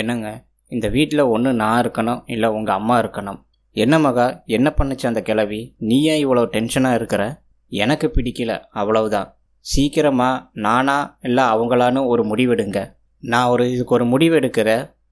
என்னங்க? இந்த வீட்டில் ஒன்று நான் இருக்கணும் இல்லை உங்கள் அம்மா இருக்கணும். என்ன மகா என்ன பண்ணுச்சு அந்த கிளவி நீ ஏன் இவ்வளோ டென்ஷனாக இருக்கிற? எனக்கு பிடிக்கல அவ்வளவுதான். சீக்கிரமாக நானா இல்லை அவங்களான்னு ஒரு முடிவெடுங்க. நான் ஒரு இதுக்கு ஒரு முடிவு எடுக்கிற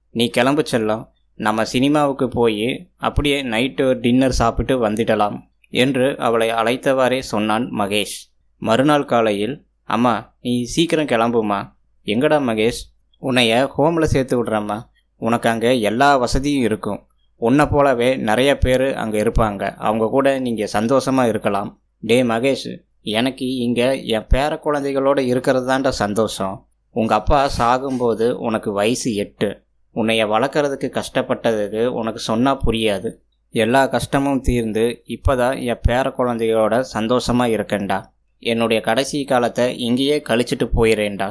நீ கிளம்பு செல்லம். நம்ம சினிமாவுக்கு போய் அப்படியே நைட்டு டின்னர் சாப்பிட்டு வந்துடலாம் என்று அவளை அழைத்தவாறே சொன்னான் மகேஷ். மறுநாள் காலையில் அம்மா நீ சீக்கிரம் கிளம்புமா? எங்கடா மகேஷ்? உன்னைய ஹோமில் சேர்த்து விட்றேம்மா. உனக்கு அங்கே எல்லா வசதியும் இருக்கும். உன்னை போலவே நிறைய பேர் அங்கே இருப்பாங்க. அவங்க கூட நீங்கள் சந்தோஷமாக இருக்கலாம். டே மகேஷ் எனக்கு இங்கே என் பேர குழந்தைகளோட இருக்கிறது தான்டா சந்தோஷம். உங்கள் அப்பா சாகும்போது உனக்கு வயசு எட்டு. உன்னைய வளர்க்குறதுக்கு கஷ்டப்பட்டதுக்கு உனக்கு சொன்னால் புரியாது. எல்லா கஷ்டமும் தீர்ந்து இப்போ தான் என் பேர குழந்தைகளோட சந்தோஷமாக இருக்கேன்டா. என்னுடைய கடைசி காலத்தை இங்கேயே கழிச்சிட்டு போயிறேன்டா.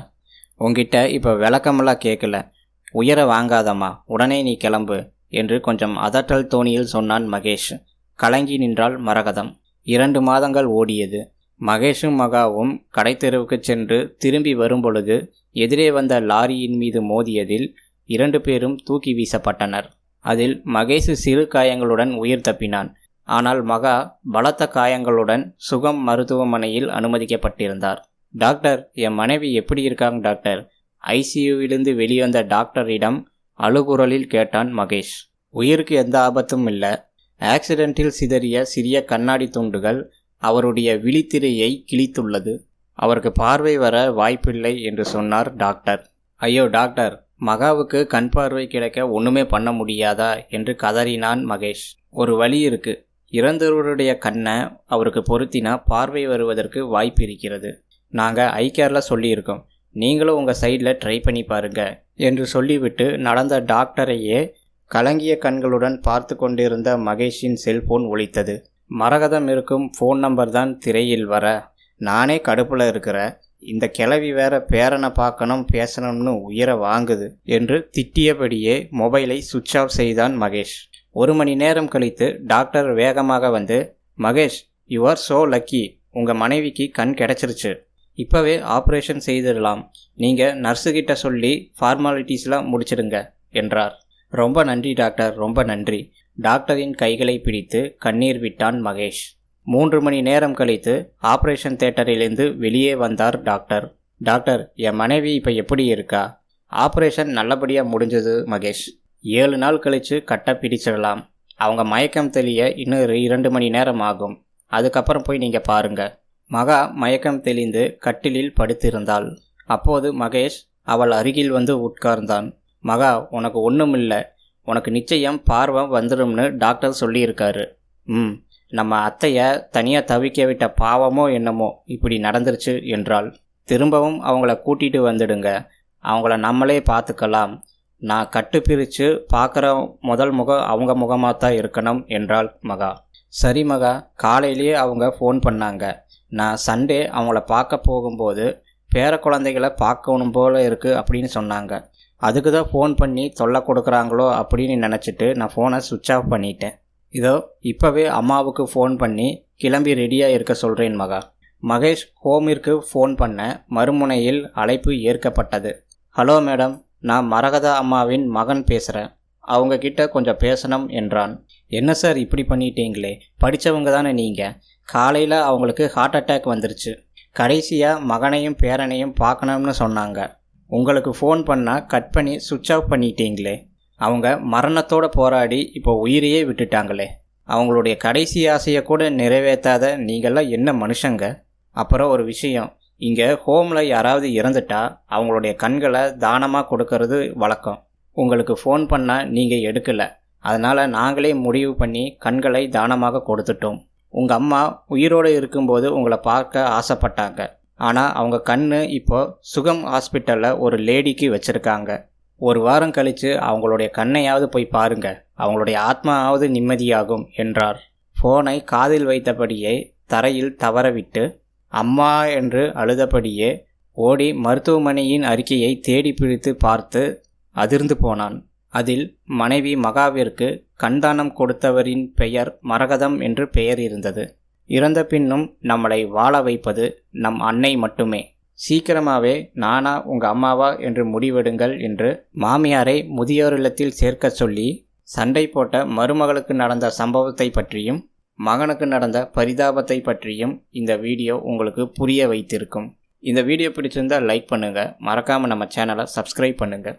உங்ககிட்ட இப்போ விளக்கமெல்லாம் கேட்கல உயர வாங்காதம்மா. உடனே நீ கிளம்பு என்று கொஞ்சம் அதட்டல் தோணியில் சொன்னான் மகேஷ். கலங்கி நின்றாள் மரகதம். இரண்டு மாதங்கள் ஓடியது. மகேஷும் மகாவும் கடைத்தெருவுக்கு சென்று திரும்பி வரும்பொழுது எதிரே வந்த லாரியின் மீது மோதியதில் இரண்டு பேரும் தூக்கி வீசப்பட்டனர். அதில் மகேஷ் சிறு காயங்களுடன் உயிர் தப்பினான். ஆனால் மகா பலத்த காயங்களுடன் சுகம் மருத்துவமனையில் அனுமதிக்கப்பட்டிருந்தார். டாக்டர் என் மனைவி எப்படி இருக்காங்க டாக்டர்? ஐசியூவிலிருந்து வெளிவந்த டாக்டரிடம் அழுகுரலில் கேட்டான் மகேஷ். உயிருக்கு எந்த ஆபத்தும் இல்லை. ஆக்சிடென்ட்டில் சிதறிய சிறிய கண்ணாடி துண்டுகள் அவருடைய விழித்திரையை கிழித்துள்ளது. அவருக்கு பார்வை வர வாய்ப்பில்லை என்று சொன்னார் டாக்டர். ஐயோ டாக்டர் மகாவுக்கு கண் பார்வை கிடைக்க ஒன்றுமே பண்ண முடியாதா? என்று கதறினான் மகேஷ். ஒரு வழி இருக்கு. இறந்தவருடைய கண்ணை அவருக்கு பொருத்தினா பார்வை வருவதற்கு வாய்ப்பு இருக்கிறது. நாங்கள் ஐகேரில் சொல்லியிருக்கோம். நீங்களும் உங்கள் சைடில் ட்ரை பண்ணி பாருங்கள் என்று சொல்லிவிட்டு நடந்த டாக்டரையே கலங்கிய கண்களுடன் பார்த்து கொண்டிருந்த மகேஷின் செல்போன் ஒழித்தது மரகதம் இருக்கும் ஃபோன் நம்பர் தான் திரையில் வர நானே கடுப்பில் இருக்கிற இந்த கிளவி வேற பேரனை பார்க்கணும் பேசணும்னு உயிரை வாங்குது என்று திட்டியபடியே மொபைலை சுவிட்ச் ஆஃப் செய்தான் மகேஷ். ஒரு மணி நேரம் கழித்து டாக்டர் வேகமாக வந்து Mahesh you are so lucky உங்கள் மனைவிக்கு கண் கிடச்சிருச்சு. இப்போவே ஆப்ரேஷன் செய்திடலாம். நீங்கள் நர்ஸுக்கிட்ட சொல்லி ஃபார்மாலிட்டிஸ்லாம் முடிச்சிடுங்க என்றார். ரொம்ப நன்றி டாக்டர் ரொம்ப நன்றி. டாக்டரின் கைகளை பிடித்து கண்ணீர் விட்டான் மகேஷ். மூன்று மணி நேரம் கழித்து ஆப்ரேஷன் தேட்டரிலிருந்து வெளியே வந்தார் டாக்டர் டாக்டர் என் மனைவி இப்போ எப்படி இருக்கா? ஆப்ரேஷன் நல்லபடியாக முடிஞ்சது மகேஷ். ஏழு நாள் கழித்து கட்ட பிடிச்சிடலாம். அவங்க மயக்கம் தெளிய இன்னும் இரண்டு மணி நேரம் ஆகும். அதுக்கப்புறம் போய் நீங்கள் பாருங்கள் மகா மயக்கம் தெளிந்து கட்டிலில் படுத்திருந்தாள். அப்போது மகேஷ் அவள் அருகில் வந்து உட்கார்ந்தான். மகா உனக்கு ஒன்றுமில்லை உனக்கு நிச்சயம் பார்வை வந்துடும்னு டாக்டர் சொல்லியிருக்காரு. ம். நம்ம அத்தையை தனியாக தவிக்க விட்ட பாவமோ என்னமோ இப்படி நடந்துருச்சு என்றாள். திரும்பவும் அவங்கள கூட்டிகிட்டு வந்துடுங்க. அவங்கள நம்மளே பார்த்துக்கலாம் நான் கட்டு பிரித்து பார்க்குற முதல் முகம் அவங்க முகமாக தான் இருக்கணும் என்றாள் மகா. சரி மகா காலையிலேயே அவங்க ஃபோன் பண்ணாங்க. நான் சண்டே அவங்கள பார்க்க போகும்போது பேர குழந்தைகளை பார்க்கணும் போல இருக்குது அப்படின்னு சொன்னாங்க. அதுக்கு தான் ஃபோன் பண்ணி தொல்லை கொடுக்குறாங்களோ அப்படின்னு நினச்சிட்டு நான் ஃபோனை சுவிட்ச் ஆஃப் பண்ணிட்டேன். இதோ இப்போவே அம்மாவுக்கு ஃபோன் பண்ணி கிளம்பி ரெடியாக இருக்க சொல்கிறேன் மகா. மகேஷ் ஹோமிற்கு ஃபோன் பண்ண மறுமுனையில் அழைப்பு ஏற்கப்பட்டது. ஹலோ மேடம் நான் மரகதா அம்மாவின் மகன் பேசுகிறேன் அவங்க கிட்ட கொஞ்சம் பேசணும் என்றான். என்ன சார் இப்படி பண்ணிட்டீங்களே? படித்தவங்க தானே நீங்கள் காலையில் அவங்களுக்கு ஹார்ட் அட்டாக் வந்துருச்சு. கடைசியாக மகனையும் பேரனையும் பார்க்கணும்னு சொன்னாங்க. உங்களுக்கு ஃபோன் பண்ணால் கட் பண்ணி சுவிட்ச் ஆஃப் பண்ணிட்டீங்களே? அவங்க மரணத்தோடு போராடி இப்போ உயிரையே விட்டுட்டாங்களே. அவங்களுடைய கடைசி ஆசையை கூட நிறைவேற்றாத நீங்கள்லாம் என்ன மனுஷங்க? அப்புறம் ஒரு விஷயம். இங்கே ஹோமில் யாராவது இறந்துட்டா அவங்களுடைய கண்களை தானமாக கொடுக்கறது வழக்கம். உங்களுக்கு ஃபோன் பண்ணால் நீங்கள் எடுக்கலை. அதனால் நாங்களே முடிவு பண்ணி கண்களை தானமாக கொடுத்துட்டோம். உங்கள் அம்மா உயிரோடு இருக்கும்போது உங்களை பார்க்க ஆசைப்பட்டாங்க. ஆனால் அவங்க கண் இப்போ சுகம் ஹாஸ்பிட்டலில் ஒரு லேடிக்கு வச்சுருக்காங்க. ஒரு வாரம் கழித்து அவங்களுடைய கண்ணையாவது போய் பாருங்க. அவங்களுடைய ஆத்மாவது நிம்மதியாகும் என்றார். ஃபோனை காதில் வைத்தபடியே தரையில் தவறவிட்டு அம்மா என்று அழுதபடியே ஓடி மருத்துவமனையின் அறிக்கையை தேடி பிடித்து பார்த்து அதிர்ந்து போனான். அதில் மனைவி மகாவிற்கு கண்தானம் கொடுத்தவரின் பெயர் மரகதம் என்று பெயர் இருந்தது. இறந்த பின்னும் நம்மளை வாழ வைப்பது நம் அன்னை மட்டுமே. சீக்கிரமாகவே நானா உங்கள் அம்மாவா என்று முடிவெடுங்கள் என்று மாமியாரை முதியோர் இல்லத்தில் சேர்க்க சொல்லி சண்டை போட்ட மருமகளுக்கு நடந்த சம்பவத்தை பற்றியும் மகனுக்கு நடந்த பரிதாபத்தை பற்றியும் இந்த வீடியோ உங்களுக்கு புரிய வைத்திருக்கும். இந்த வீடியோ பிடிச்சிருந்தால் லைக் பண்ணுங்கள் மறக்காமல் நம்ம சேனலை சப்ஸ்கிரைப் பண்ணுங்கள்